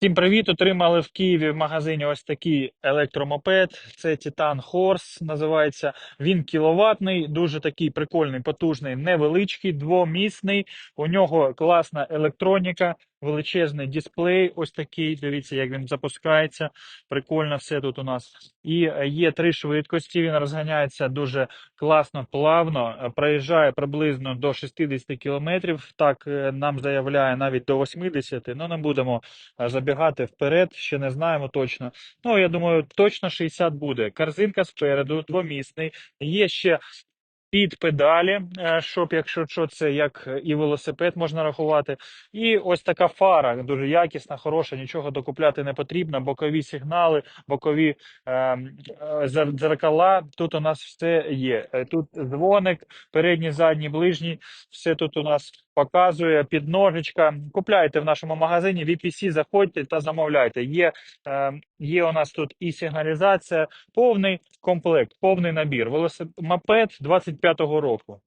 Всім привіт! Отримали в Києві в магазині ось такий електромопед. Це Titan Horse називається. Він кіловатний, дуже такий прикольний, потужний, невеличкий, двомісний. У нього класна електроніка, величезний дисплей. Ось такий. Дивіться, як він запускається. Прикольно все тут у нас. І е, є три швидкості. Він розганяється дуже класно, плавно. е, Проїжджає приблизно до 60 кілометрів. Так е, нам заявляє навіть до 80. Ну не будемо забігати вперед, ще не знаємо точно. Ну, я думаю, точно 60 буде. Корзинка спереду, двомісний. Є ще під педалі, е, щоб, якщо що, це як і велосипед можна рахувати. І ось така фара, дуже якісна, хороша, нічого докупляти не потрібно. Бокові сигнали, бокові е, е, дзеркала. Тут у нас все є. Е, Тут дзвоник, передній, задній, ближній. Все тут у нас показує підножечка. Купляйте в нашому магазині, VPC, заходьте та замовляйте. Є, е, є у нас тут і сигналізація, повний комплект, повний набір. Велосипед, мопед 25-го року.